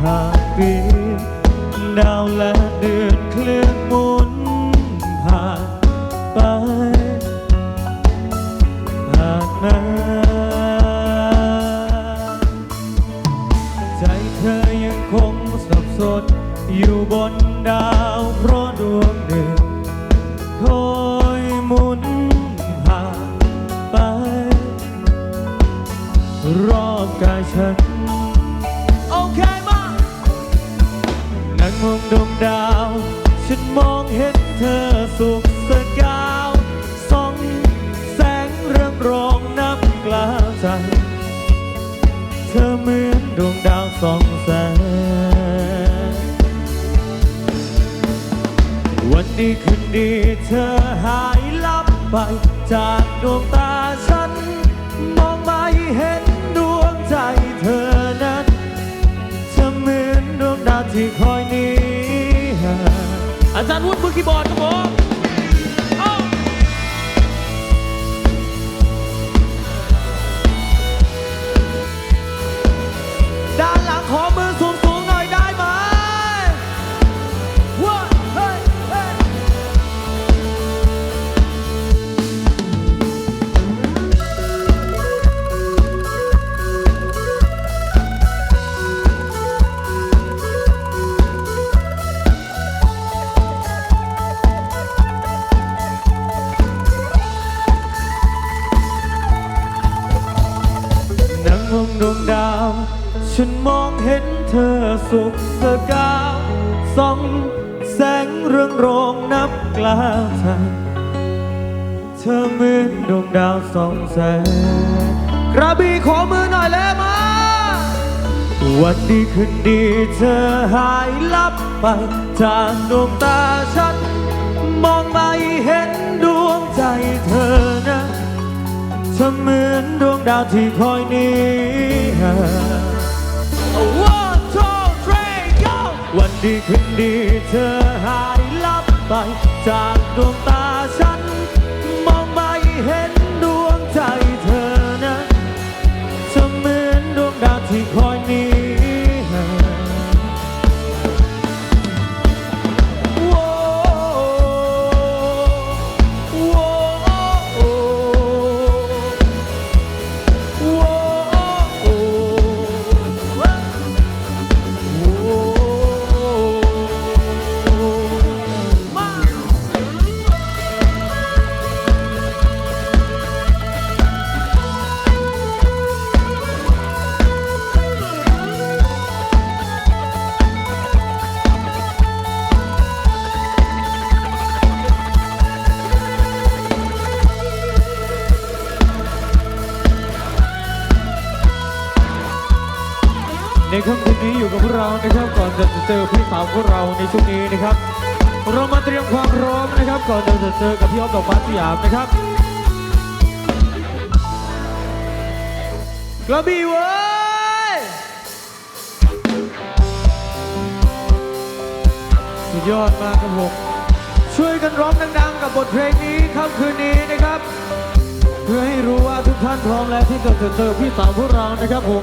ผ่านปีดาวและเดือนเคลื่อนหมุนผ่านไปผ่านมาใจเธอยังคงสับสนอยู่บนดาว ดาว ฉันมองเห็นเธอสุขสกาวส่องแสงเรืองรองนับกลาใจ เธอเหมือนดวงดาวส่องแสง วันดีคืนดีเธอหายลับไป จากดวงตาฉัน มองไม่เห็นดวงใจเธอนั้น เธอเหมือนดวงดาวที่คอย คีย์บอร์ดครับผม สุขสกาวส่องแสงเรืองรองนับกลาวใจเธอเหมือนดวงดาวส่องแสงกระบี่ขอมือหน่อยแล้วมา วันดีคืนดีเธอหายลับไป จากดวงตาฉัน มองไม่เห็นดวงใจเธอนะเธอเหมือนดวงดาวที่คอยนี้ ดีคืนดีเธอหายลับไปจากดวงตา ค่ำคืนนี้อยู่กับพวกเรานะครับก่อนจะเจอพี่สาวพวกเราในช่วงนี้นะครับ เรามาเตรียมความพร้อมนะครับ ก่อนจะเจอกับพี่อ๊อฟดอกไม้สยามนะครับกระบี่เว้ยสุดยอดมากครับผมช่วยกันร้องดังๆ กับบทเพลงนี้ค่ำคืนนี้นะครับ เพื่อให้รู้ว่าทุกท่านพร้อมแล้วที่จะเจอพี่สาวพวกเรานะครับผม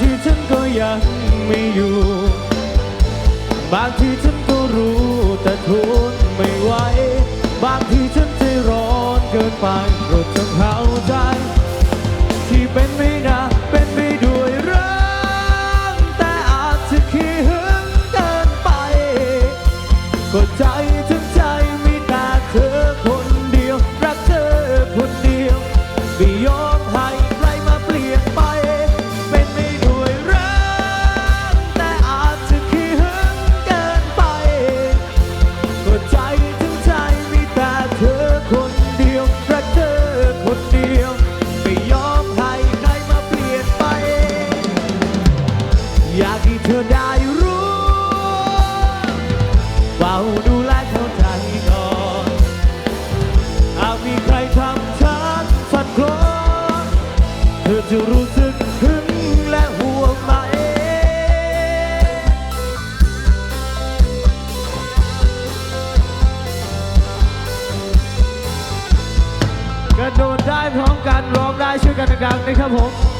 ทีฉันก็ยังไม่อยู่ บางทีฉันก็รู้แต่ทนไม่ไหว บางทีฉันใจร้อนเกินไปโปรดจงเข้าใจ ที่เป็นไม่นาเป็นไปด้วยรักแต่อาจจะขี้หึงเกินไปก็ใจ พร้อมกันร้องได้ช่วยกันดังๆนะครับผม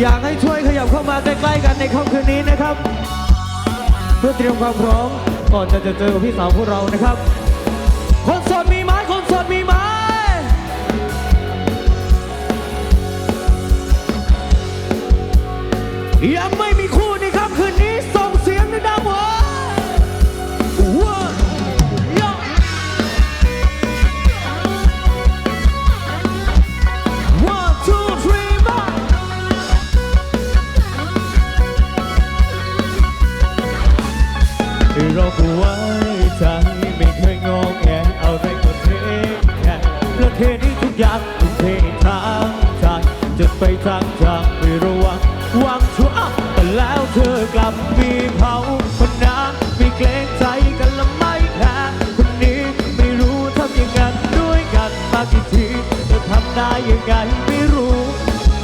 อยากให้ช่วยขยับเข้ามาใกล้ๆกันในค่ำคืนนี้นะครับ เพื่อเตรียมความพร้อมก่อนจะเจอเจอกับพี่สาวพวกเรานะครับ คนโสดมีไหมคนโสดมีไหมยังไม่ เทศนี้ทุกอย่างทุกเททางใจจะไปทางทางไม่ระวังวางชั่วแต่แล้วเธอกลับมีเขาคนนั้นมีเกรงใจกันละไม่แค่คนนี้ไม่รู้ทำยังไงด้วยกันมากี่ทีจะทำได้ยังไงไม่รู้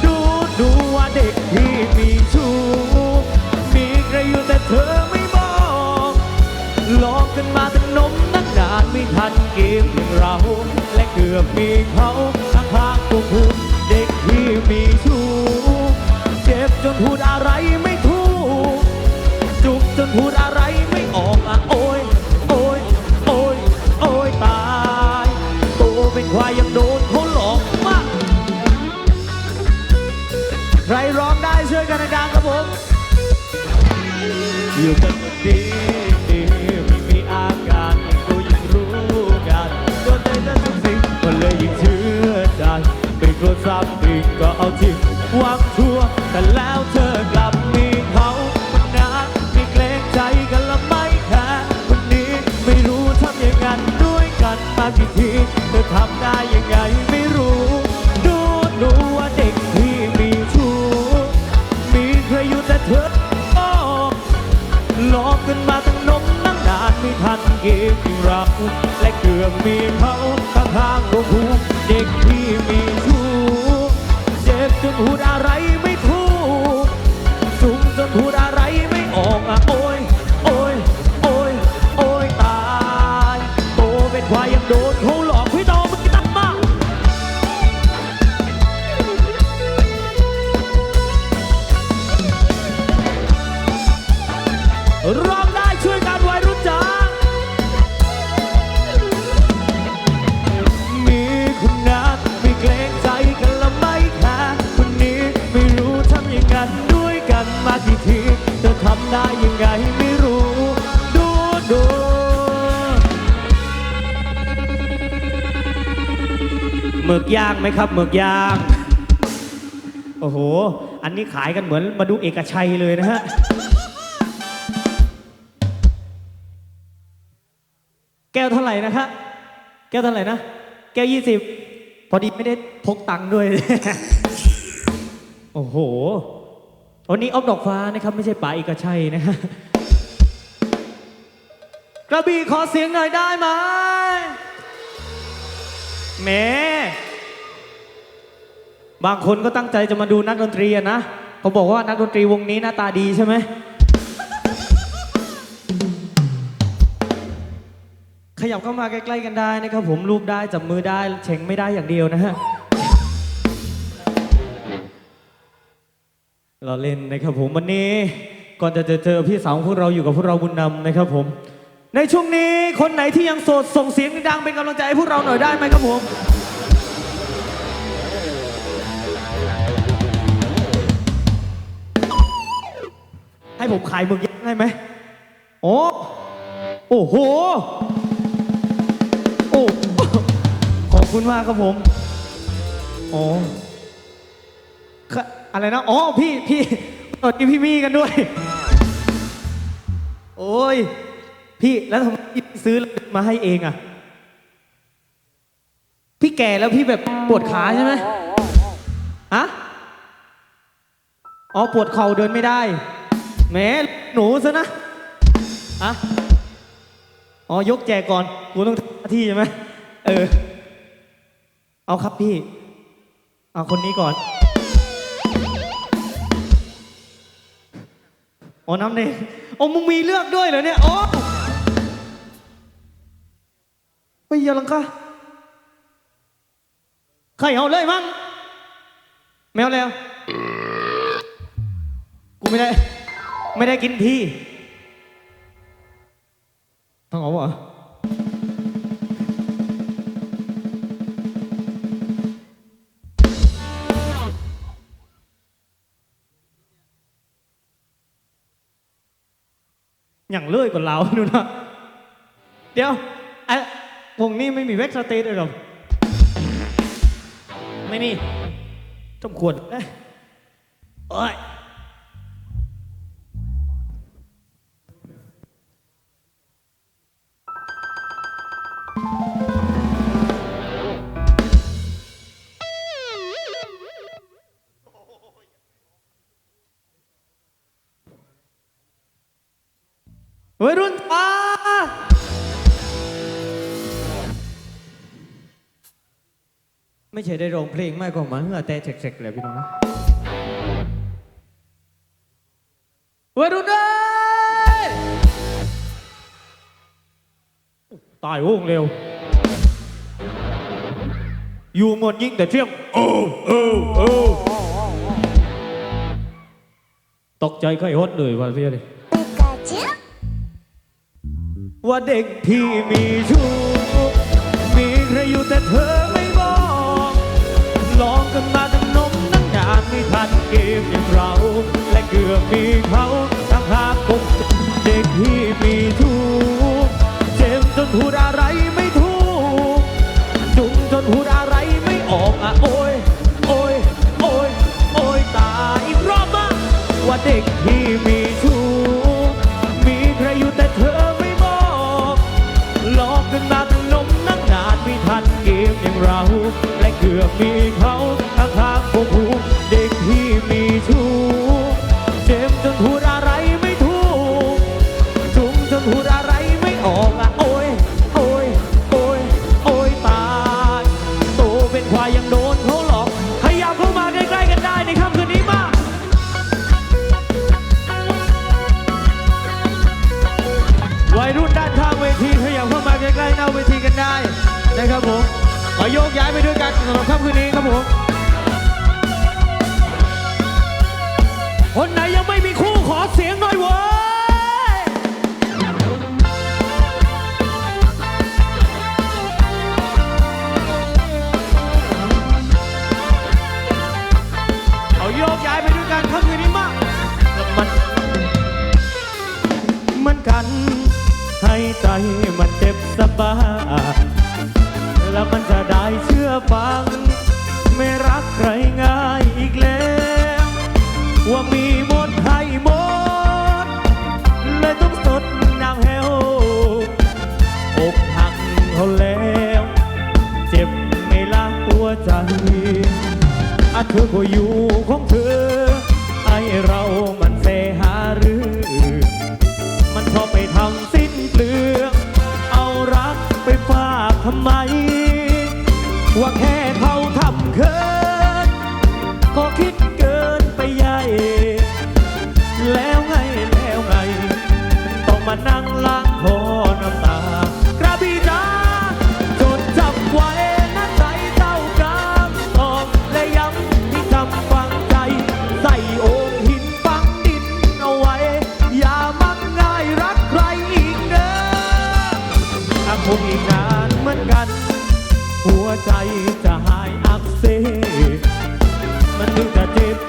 ดูดูว่าเด็กที่มีชู้มีใครอยู่แต่เธอไม่บอกลอกกันมาตั้งนมตั้งนานไม่ทันเกมอย่างเรา เกือบมีเขาข้างๆตัวคุณเด็กที่มีชู้เจ็บจนพูดอะไรไม่ถูก จุกจนพูดอะไรไม่ออกอะโอยโอยโอยโอยตายโตเป็นควายยังโดนเขาหลอกมากใครร้องได้ช่วยกันดังๆครับผมอยู่กัน อีกก็เอาจริงวังชั่วแต่แล้วเธอกลับมีเขาคนนั้นมีเกรงใจกันละไม่แค่คนนี้ไม่รู้ทำยังไงด้วยกันมากี่ทีเธอทำได้ยังไงไม่รู้ ดูดูว่าเด็กที่มีชู้มีใครอยู่แต่เธอบอกหลอกกันมาตั้งนมตั้งนานไม่ทันเกมอย่งเราและเกือบมีเขาข้างๆตัวผูเด็กที่ ร้องได้ช่วยกันวัยรุ่นจ้ามีคุณงามไม่เกรงใจกันละไม่ค่ะคนนี้ไม่รู้ทำอย่างนั้นด้วยกันมากี่ทีเธอทำได้ยังไงไม่รู้ ดูดูหมึกย่างไหมครับหมึกย่าง โอ้โห อันนี้ขายกันเหมือนมาดูเอกชัยเลยนะฮะ แก้วเท่าไหร่นะคะ แก้วเท่าไหร่นะ แก้วยี่สิบพอดีไม่ได้พกตังค์ด้วย โอ้โห วันนี้ออฟดอกฟ้านะครับ ไม่ใช่ป๋าเอกชัยนะฮะกระบี่ขอเสียงหน่อยได้ไหมแหมบางคนก็ตั้งใจจะมาดูนักดนตรีอะนะเขาบอกว่านักดนตรีวงนี้หน้าตาดีใช่ไหม ยับเข้ามาใกล้ๆกันได้นะครับผมรูปได้จับมือได้เฉ่งไม่ได้อย่างเดียวนะฮะเราเล่นนะครับผมวันนี้ก่อนจะเจอเจอพี่สาวของพวกเราอยู่กับพวกเราบุญนำนะครับผม ในช่วงนี้คนไหนที่ยังโสดส่งเสียงดังเป็นกำลังใจให้พวกเราหน่อยได้ไหมครับผมให้ผมขายมึกย่างได้ไหม โอ้ โอ้โห คุณมากครับผม โอ้ค่ะอะไรนะ อ๋อ พี่ พี่ตอนนี้พี่มี่กันด้วย โอ้ย พี่แล้วทำไมพี่ซื้อมาให้เองอะ พี่แก่แล้วพี่แบบปวดขาใช่ไหมอะอ๋อ ปวดเข่าเดินไม่ได้ แหม หนูซะนะอะอ๋อ ยกแจกก่อน กูต้องทำหน้าที่ใช่ไหมเออ เอาครับพี่ เอาคนนี้ก่อนอ๋อน้ำเนยอ๋อมึงมีเลือกด้วยเหรอเนี่ยอ๋อไปเยอะลังคะใครเอาเลยมั้ง แมวแล้ว กูไม่ได้ ไม่ได้กินพี่ต้องเอาเหรอ อย่างเลื่อยกว่าเราดูนะ เดี๋ยวไอ้วงนี้ไม่มีเวกสเตทเลยเหรอ ไม่มีจมควรเอ้ย วัยรุ่นตาไม่ใช่ได้ร้องเพลงไม่ก็มาเหื่อแต่เฉกๆเลยพี่น้องนะวัยรุ่นเอ้ยตายวงเร็ว อยู่หมดยิงแต่เที่ยงโอ้โอ้โอ้ตกใจก็ไอ้ฮดเลยวันเรียเลย ว่าเด็กที่มีชู้มีใครอยู่แต่เธอไม่บอกลองกันมาตั้งนมตั้งนานไม่ทันเกมอย่างเรา และเกือบมีเขาตั้งหากคงเด็กที่มีชู้เจ็บจนพูดอะไรไม่ถูกจุงจนพูดอะไรไม่ออกอะโอยโอยโอยโอยตายอีกรอบมาว่าเด็กที่ เกมองเรา และเกือบมีเขาข้างข้างๆผมหูเด็กที่มีชู้เจ็บจนพูดอะไรไม่ถูกจุงจนพูดอะไรไม่ออกอะโอยโอยโอยโอยตายโตเป็นควายยังโดนเขาหลอกขยับเข้ามาใกล้ๆกันได้ในค่ำคืนนี้มาวัยรุ่นด้านข้างเวทีขยับเข้ามาใกล้ๆหน้าเวทีกันได้นะครับผม ขอโยกย้ายไปด้วยกันสำหรับค่ำคืนนี้ครับผม คนไหนยังไม่มีคู่ขอเสียงหน่อยเว้ย เอาโยกย้ายไปด้วยกันค่ำคืนนี้มากมันมันกัน ให้ใจมันเจ็บสบาย แล้วมันจะได้เชื่อฟัง ไม่รักใครง่ายอีกแล้ว ว่ามีหมดให้หมด เลยต้องสดน้ำแหวอกหักเขาแล้ว เจ็บไม่ละหัวใจอาเธอก็อยู่ของเธอ ไอเรามันเสหาหรือ มันชอบไปทำสิ้นเปลือง เอารักไปฝากทำไม ว่าแค่เขาทำเคินก็คิดเกินไปใหญ่ แล้วไงแล้วไง ต้องมานั่งล้าง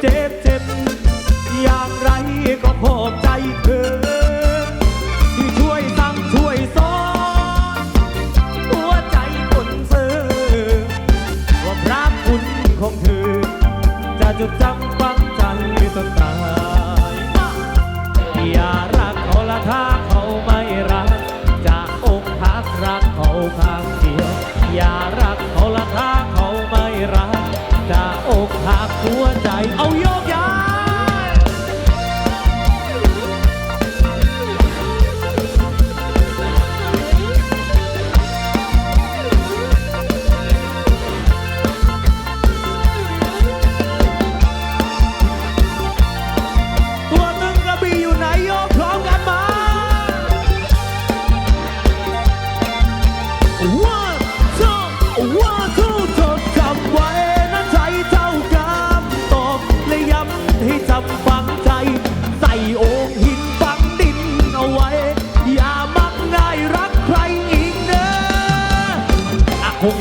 เจ็บเจ็บอย่างไรก็พบ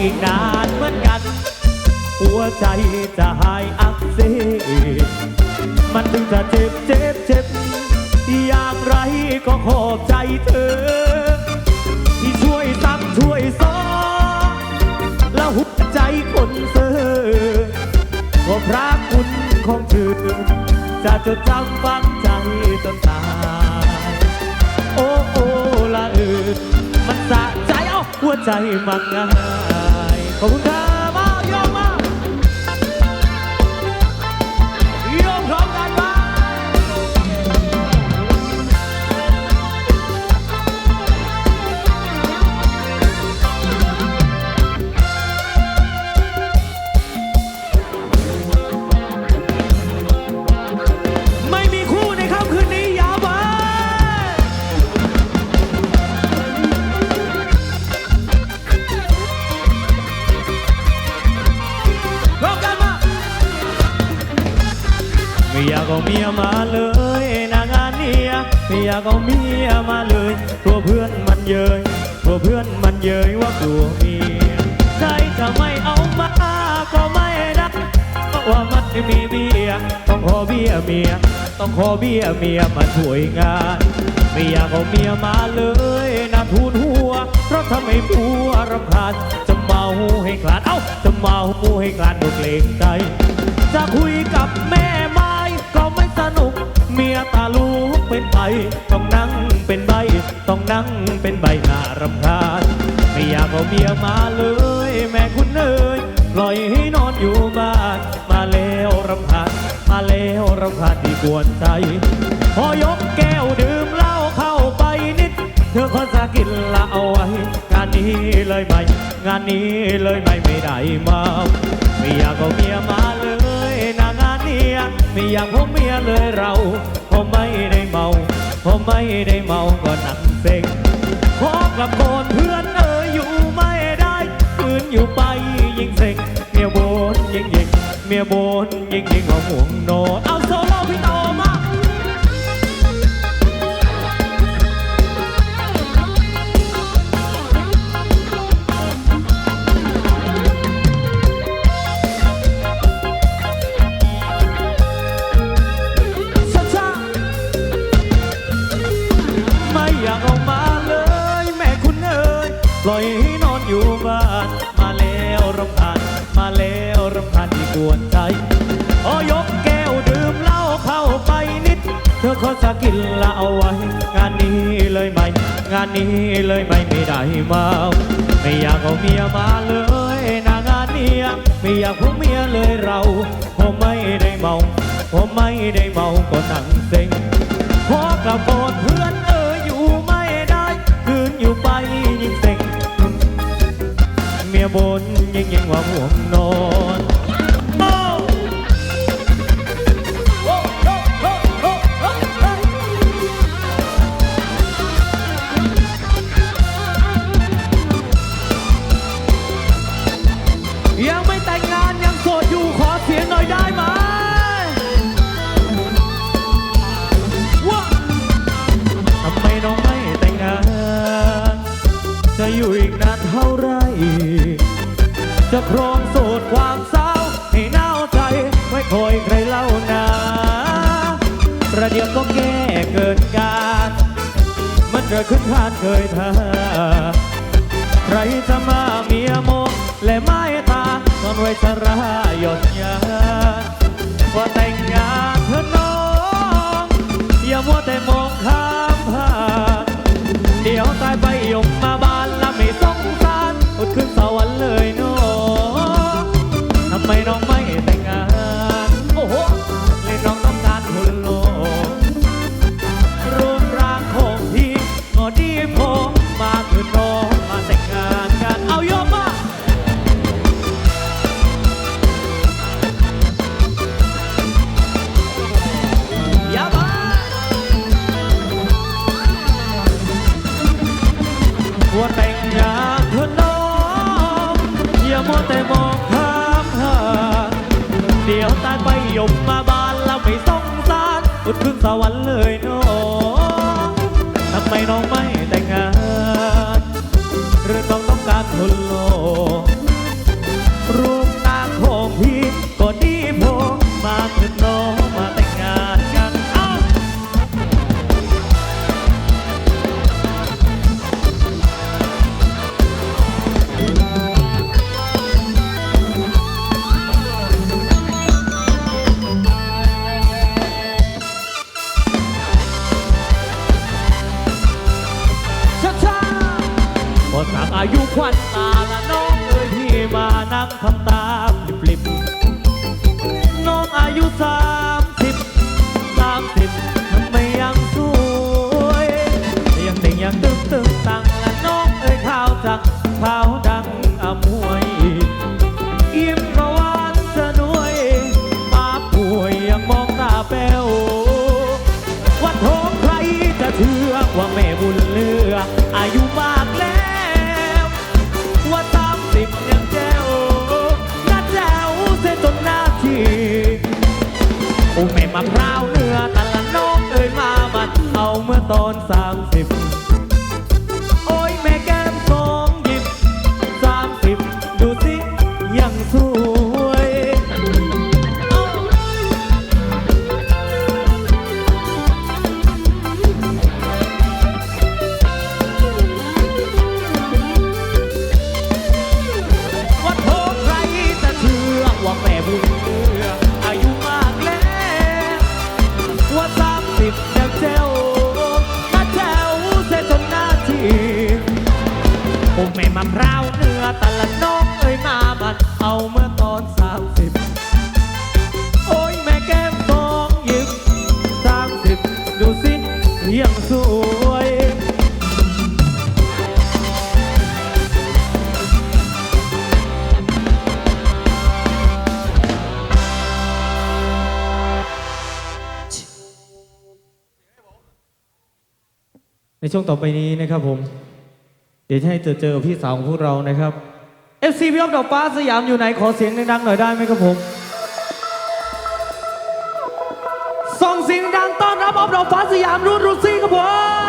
อีกนานเหมือนกัน หัวใจจะหายอักเสบมันถึงจะเจ็บเจ็บเจ็บอย่างไรก็ขอบใจเธอ ที่ช่วยสั่งช่วยสอนแล้วหัวใจคนเสือก็พระคุณของเธอจะจดจำฝังใจจนตายโอ้โอ้ละเออมันสะใจเอาหัวใจมักง่าย ขอบคุณครับ ก็ไม่ได้เพราะว่ามันม่มีเมียต้องขอเบี้ยเมีย ต้องขอเบี้ยเมียมาช่วยงาน ไม่อยากเอาเมียมาเลยนะทูนหัว เพราะทำให้ผัวรำคาญจะเมาให้คลานเอ้าจะเมาให้คลานโดเกรงใจจะคุยกับแม่ไม้ก็ไม่สนุก เมียตาลูกเป็นใบต้องนั่งเป็นใบ ต้องนั่งเป็นใบหน่ารำคาญไม่อยากเอาเมียมาเลย แม่คุณเอ๋ย ปล่อยให้นอนอยู่บ้าน มาแล้วรำคาญมาแล้วรำคาญที่กวนใจ พอยกแก้วดื่มเหล้าเข้าไปนิด เธอขอสากินละเอาไว้ งานนี้เลยไม่ งานนี้เลยไม่ไม่ได้เมาไม่อยากเอาเมียมาเลยนางานเนียไม่อยากพบเมียเลยเราเพราะไม่ได้เมาเพราะไม่ได้เมาก็นั่งเซ็งขอกลับก่อนเพื่อนเอ๋ยอยู่ไม่ได้คืนอยู่ไป เมียบนยิ่งยิ่งเอาห่วงนอนเอาโซโลำคาญที่กวนใจพอยกแก้วดื่มเหล้าเข้าไปนิด เธอขอจะกินละเอาไว้ งานนี้เลยไหม งานนี้เลยไม่ไม่ได้เมา ไม่อยากเอาเมียมาเลยนางานเนี้ยไม่อยากพบเมียเลยเราผมไม่ได้เมาผมไม่ได้เมาก็นั่งเซ็งพอกลับโกรเพื่อนเอออยู่ไม่ได้ คืนอยู่ไปยิ่งเซ็งเมียบนยิ่งยิ่งว่าห่วงนอน เท่าไร จะครองโสดความเศร้าให้หนาวใจ ไม่คอยใครเล่านาประเดี๋ยวก็แก้เกินการ มันเกิดขึ้นพลาดเคยท่าใครจะมาเมียโมและไม้ตาตอนไว้ชราหยดยาว่าแต่งงานเถอน้อง อย่ามัวแต่มองข้ามผ่านเดี๋ยวตายไปยม สวรรค์ ควันตาละน้องเอ้ยพี่มานั่งทำตา อตะละน้องเอ่ยมาบันเอาเมื่อตอนสามส ในช่วงต่อไปนี้นะครับผม เดี๋ยวจะให้เจอเจอพี่สาวของพวกเรานะครับ FC พี่อ้อมดอกฟ้าสยามอยู่ไหนขอเสียงดังๆหน่อยได้ไหมครับผม ส่งเสียงดังต้อนรับอ้อมดอกฟ้าสยามรุ่นรุ่นซี่ครับผม